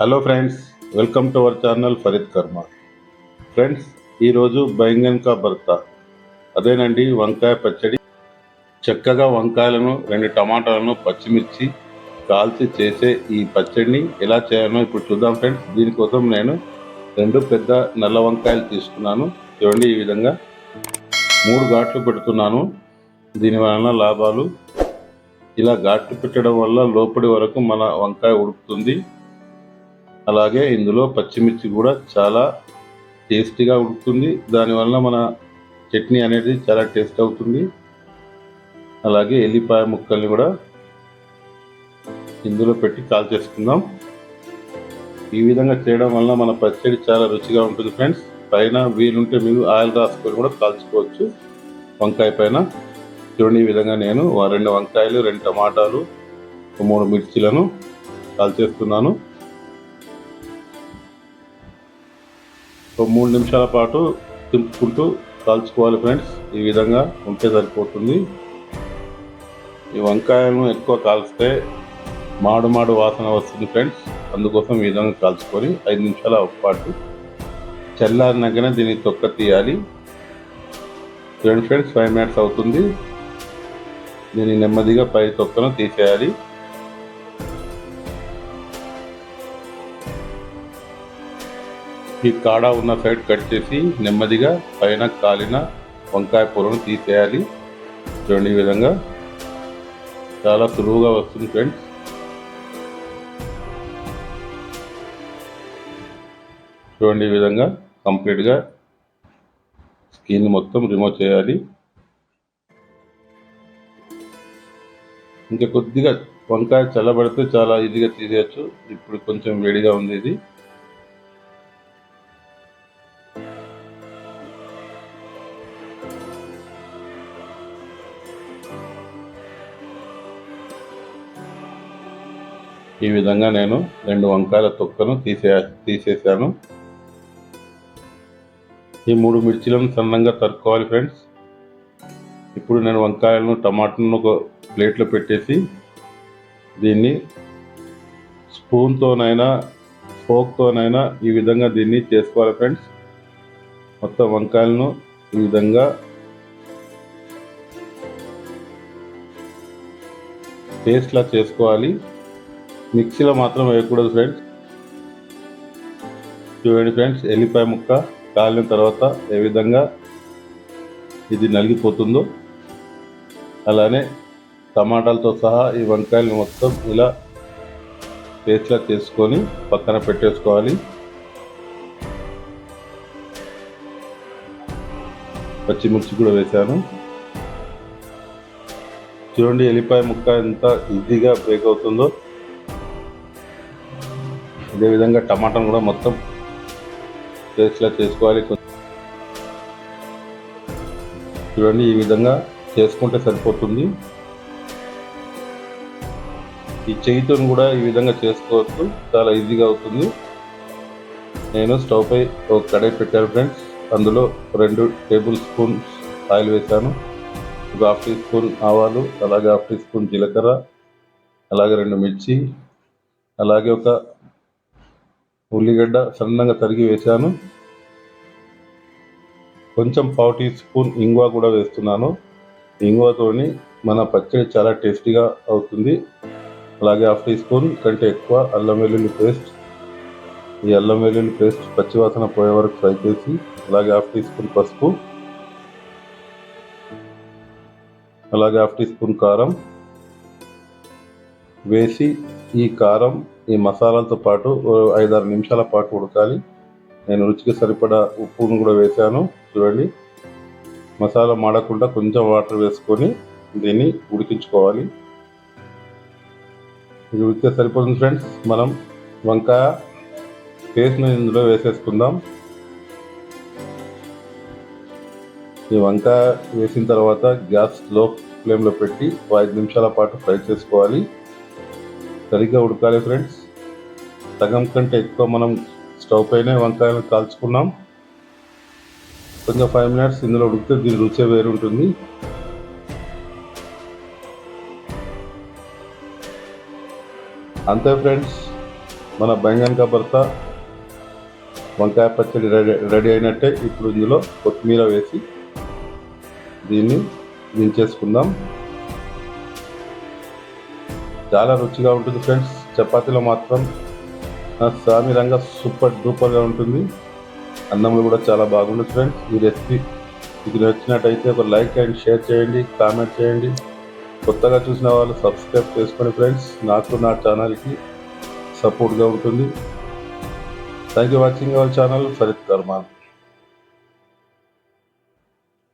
Hello friends welcome to our channel Farid Karma friends ఈరోజు బైంగన్కా భర్త. అదేనండి వంకాయ పచ్చడి. చక్కగా వంకాయలను రెండు టమాటాలను పచ్చిమిర్చి కాల్చి చేసే ఈ పచ్చడిని ఎలా చేయాలో ఇప్పుడు చూద్దాం ఫ్రెండ్స్ దీనికోసం నేను రెండు పెద్ద నల్ల వంకాయలు తీసుకున్నాను. చూడండి ఈ విధంగా మూడు ఘాట్లు పెడుతున్నాను. దీని వలన లాభాలు. ఇలా ఘాట్లు పెట్టడం వల్ల లోపలి వరకు మన వంకాయ ఉడుకుతుంది. అలాగే ఇందులో పచ్చిమిర్చి కూడా చాలా టేస్టీగా ఉంటుంది. దానివల్ల మన చట్నీ అనేది చాలా టేస్ట్ అవుతుంది. అలాగే ఎల్లిపాయ ముక్కల్ని కూడా ఇందులో పెట్టి కాల్చేసుకుందాం ఈ విధంగా చేయడం వల్ల మన పచ్చడి చాలా రుచిగా ఉంటుంది ఫ్రెండ్స్. పైన వీలుంటే మీరు ఆయిల్ రాసుకొని కూడా కాల్చుకోవచ్చు. వంకాయ పైన చూడండి ఈ విధంగా నేను ఆ రెండు వంకాయలు రెండు టమాటాలు మూడు మిర్చిలను కాల్చేస్తున్నాను మూడు నిమిషాల పాటు తింపుకుంటూ కాల్చుకోవాలి ఫ్రెండ్స్. ఈ విధంగా ఉంటే సరిపోతుంది. ఈ వంకాయలను ఎక్కువ కాల్స్తే మాడు మాడు వాసన వస్తుంది ఫ్రెండ్స్. అందుకోసం ఈ విధంగా కాల్చుకొని ఐదు నిమిషాల పాటు చల్లారినాకనే దీన్ని తొక్క తీయాలి. చూడండి ఫ్రెండ్స్ ఫైవ్ మినిట్స్ అవుతుంది. దీన్ని నెమ్మదిగా పై తొక్కను తీసేయాలి. ఈ కాడ ఉన్న సైడ్ కట్ చేసి నెమ్మదిగా పైన కాలిన వంకాయ పొలను తీసేయాలి. చూడండి ఈ విధంగా. చాలా సులువుగా వస్తుంది ఫ్రెండ్స్. చూడండి ఈ విధంగా కంప్లీట్గా స్కిన్ మొత్తం రిమూవ్ చేయాలి. ఇంకా కొద్దిగా వంకాయ చల్లబడితే చాలా ఈజీగా తీసేయచ్చు. ఇప్పుడు కొంచెం వేడిగా ఉంది ఇది. ఈ విధంగా నేను రెండు వంకాయల తొక్కను తీసే తీసేసాను ఈ మూడు మిర్చిలను సన్నంగా తరుక్కోవాలి ఫ్రెండ్స్. ఇప్పుడు నేను వంకాయలను టమాటాలను ఒక ప్లేట్లో పెట్టేసి దీన్ని స్పూన్తోనైనా ఫోక్తోనైనా ఈ విధంగా దీన్ని చేసుకోవాలి ఫ్రెండ్స్. మొత్తం వంకాయలను ఈ విధంగా పేస్ట్లా చేసుకోవాలి. మిక్సీలో మాత్రం వేయకూడదు ఫ్రెండ్స్ చూడండి ఫ్రెండ్స్ ఎల్లిపాయ ముక్క కాలిన తర్వాత ఏ విధంగా ఇది నలిగిపోతుందో అలానే టమాటాలతో సహా ఈ వంకాయలు మొత్తం ఇలా పేస్ట్లా చేసుకొని పక్కన పెట్టేసుకోవాలి. పచ్చిమిర్చి కూడా వేశాను. చూడండి ఎల్లిపాయ ముక్క ఎంత ఈజీగా బ్రేక్ అవుతుందో. ఇదే విధంగా టమాటాను కూడా మొత్తం పేస్ట్లా చేసుకోవాలి. చూడండి ఈ విధంగా చేసుకుంటే సరిపోతుంది. ఈ చేయితో కూడా ఈ విధంగా చేసుకోవచ్చు. చాలా ఈజీగా అవుతుంది. నేను స్టవ్ పై ఒక కడాయి పెట్టాను ఫ్రెండ్స్. అందులో రెండు టేబుల్ స్పూన్స్ ఆయిల్ వేశాను. ఒక హాఫ్ టీ స్పూన్ ఆవాలు అలాగే హాఫ్ టీ స్పూన్ జీలకర్ర అలాగే రెండు మిర్చి అలాగే ఒక ఉల్లిగడ్డ సన్నగా తరిగి వేశాను. కొంచెం పావు టీ స్పూన్ ఇంగువ కూడా వేస్తున్నాను. ఇంగువతోని మన పచ్చడి చాలా టేస్టీగా అవుతుంది. అలాగే హాఫ్ టీ స్పూన్ కంటే ఎక్కువ అల్లం వెల్లుల్లి పేస్ట్. ఈ అల్లం వెల్లుల్లి పేస్ట్ పచ్చివాసన పోయే వరకు ఫ్రై చేసి అలాగే హాఫ్ టీ స్పూన్ పసుపు అలాగే హాఫ్ టీ స్పూన్ కారం వేసి ఈ కారం ఈ మసాలాలతో పాటు ఐదారు నిమిషాల పాటు ఉడకాలి. నేను రుచికి సరిపడా ఉప్పును కూడా వేశాను. చూడండి. మసాలా మాడకుండా కొంచెం వాటర్ వేసుకొని దీన్ని ఉడికించుకోవాలి. ఇది ఉడికితే సరిపోతుంది ఫ్రెండ్స్. మనం వంకాయ పేస్ట్ని ఇందులో వేసేసుకుందాం. ఈ వంకాయ వేసిన తర్వాత గ్యాస్లో ఫ్లేమ్లో పెట్టి ఒక ఐదు నిమిషాల పాటు ఫ్రై చేసుకోవాలి. సరిగ్గా ఉడకాలి ఫ్రెండ్స్. సగం కంటే ఎక్కువ మనం స్టవ్ పైనే వంకాయలు కాల్చుకున్నాం. కొంచెం ఫైవ్ మినిట్స్ ఇందులో ఉడికితే దీని రుచి వేరు ఉంటుంది. అంతే ఫ్రెండ్స్ మన బెంగన్ భర్త వంకాయ పచ్చడి రెడీ రెడీ అయినట్టే ఇప్పుడు ఇందులో కొత్తిమీర వేసి దీన్ని దించేసుకుందాం చాలా రుచిగా ఉంటుంది ఫ్రెండ్స్. చపాతీలో మాత్రం స్వామి సామిరంగా సూపర్ డూపర్గా ఉంటుంది. అన్నంలో కూడా చాలా బాగుంటుంది ఫ్రెండ్స్. ఈ రెసిపీ మీకు నచ్చినట్టయితే ఒక లైక్ అండ్ షేర్ చేయండి కామెంట్ చేయండి. కొత్తగా చూసిన వాళ్ళు సబ్స్క్రైబ్ చేసుకోండి ఫ్రెండ్స్. నాకు నా ఛానల్కి సపోర్ట్గా ఉంటుంది. Thank you watching our channel Farid Karman.